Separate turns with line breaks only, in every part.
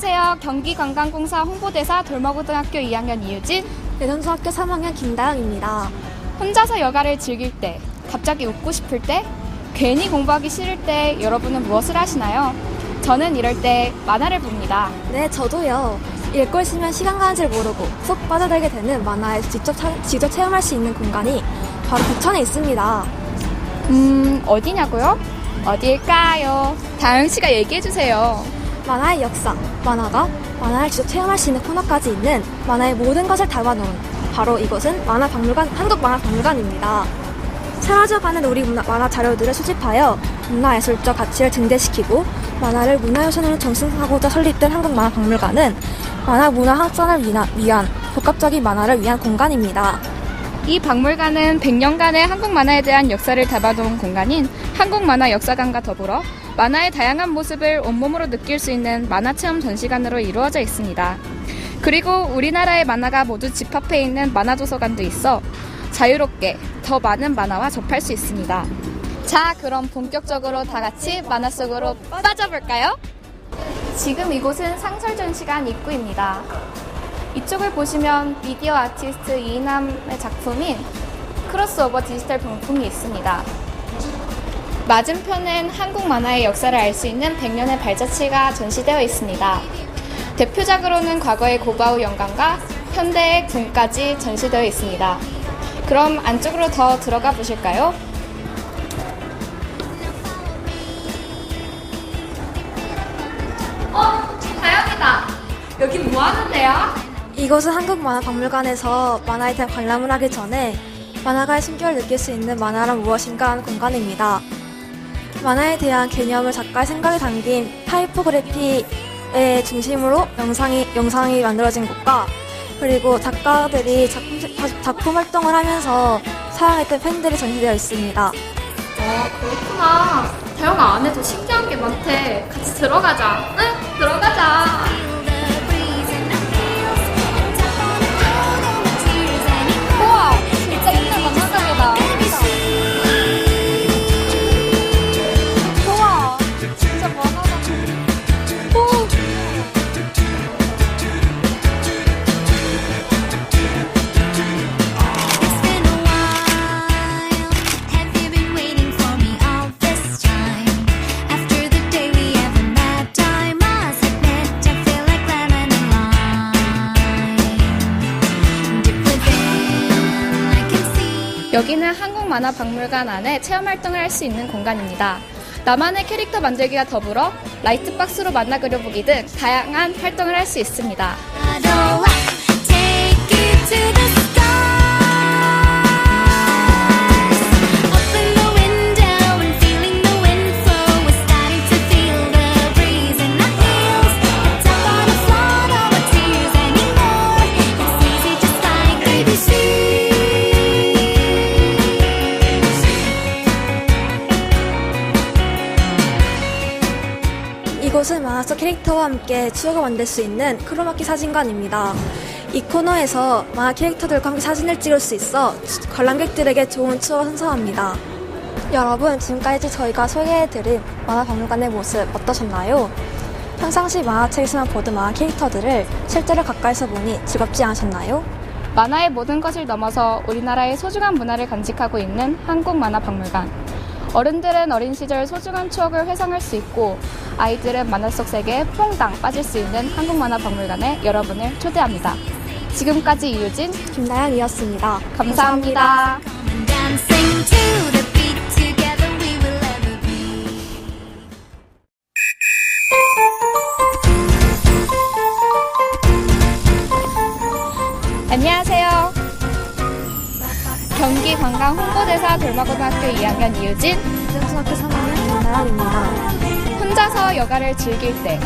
안녕하세요. 경기관광공사 홍보대사 돌마고등학교 2학년 이유진.
대전초등학교 3학년 김다영입니다.
혼자서 여가를 즐길 때, 갑자기 웃고 싶을 때, 괜히 공부하기 싫을 때 여러분은 무엇을 하시나요? 저는 이럴 때 만화를 봅니다.
네, 저도요. 읽고 있으면 시간 가는 줄 모르고 푹 빠져들게 되는 만화에 직접, 차- 직접 체험할 수 있는 공간이 바로 부천에 있습니다.
음, 어디냐고요? 어디일까요? 다영 씨가 얘기해 주세요.
만화의 역사, 만화가 만화를 직접 체험할 수 있는 코너까지 있는 만화의 모든 것을 담아놓은 바로 이곳은 만화박물관, 한국만화박물관입니다. 사라져가는 우리 문화- 만화 자료들을 수집하여 문화예술적 가치를 증대시키고 만화를 문화유산으로 정승하고자 설립된 한국만화박물관은 만화 문화 확산을 위한 복합적인 만화를 위한 공간입니다.
이 박물관은 100년간의 한국 만화에 대한 역사를 담아놓은 공간인 한국 만화 역사관과 더불어 만화의 다양한 모습을 온몸으로 느낄 수 있는 만화 체험 전시관으로 이루어져 있습니다. 그리고 우리나라의 만화가 모두 집합해 있는 만화 도서관도 있어 자유롭게 더 많은 만화와 접할 수 있습니다. 자, 그럼 본격적으로 다 같이 만화 속으로 빠져볼까요? 지금 이곳은 상설 전시관 입구입니다. 이쪽을 보시면 미디어 아티스트 이인함의 작품인 크로스오버 디지털 병풍이 있습니다. 맞은편엔 한국 만화의 역사를 알 수 있는 100년의 발자취가 전시되어 있습니다. 대표작으로는 과거의 고바우 영감과 현대의 궁까지 전시되어 있습니다. 그럼 안쪽으로 더 들어가 보실까요? 어, 다영이다. 여기 뭐 하는데요?
이곳은 한국만화박물관에서 만화에 대한 관람을 하기 전에 만화가의 숨결을 느낄 수 있는 만화란 무엇인가 하는 공간입니다. 만화에 대한 개념을 작가의 생각이 담긴 타이포그래피의 중심으로 영상이, 영상이 만들어진 곳과 그리고 작가들이 작품, 작품 활동을 하면서 사랑했던 팬들이 전시되어 있습니다.
아, 그렇구나. 다영아, 안에도 신기한 게 많대. 같이 들어가자. 응? 들어가자. 여기는 한국만화박물관 안에 체험 활동을 할 수 있는 공간입니다. 나만의 캐릭터 만들기와 더불어 라이트박스로 만나 그려보기 등 다양한 활동을 할 수 있습니다.
이곳은 만화 속 캐릭터와 함께 추억을 만들 수 있는 크로마키 사진관입니다. 이 코너에서 만화 캐릭터들과 함께 사진을 찍을 수 있어 관람객들에게 좋은 추억을 선사합니다. 여러분, 지금까지 저희가 소개해드린 만화 박물관의 모습 어떠셨나요? 평상시 만화책에서만 보던 만화 캐릭터들을 실제로 가까이서 보니 즐겁지 않으셨나요?
만화의 모든 것을 넘어서 우리나라의 소중한 문화를 간직하고 있는 한국 만화 박물관. 어른들은 어린 시절 소중한 추억을 회상할 수 있고 아이들은 만화 속 세계에 퐁당 빠질 수 있는 한국만화박물관에 여러분을 초대합니다. 지금까지 이유진
김나연이었습니다.
감사합니다.
Be.
안녕하세요. 경기 관광 홍보대사 돌마고등학교 2학년 이유진.
대전초등학교 3학년 김나연입니다.
혼자서 여가를 즐길 때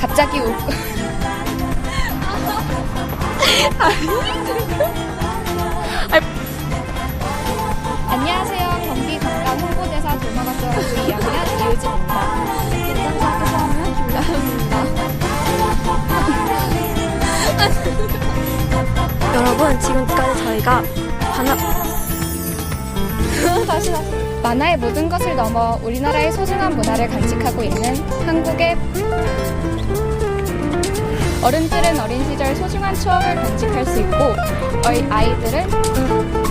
갑자기 웃고. 안녕하세요 경기 관광 홍보대사 돌마고등학교 2학년 이유진입니다
대전초등학교 3학년 김나연입니다. 여러분, 지금까지 저희가 관람, 다시 다시.
만화의 모든 것을 넘어 우리나라의 소중한 문화를 간직하고 있는 한국의 어른들은 어린 시절 소중한 추억을 간직할 수 있고 아이들은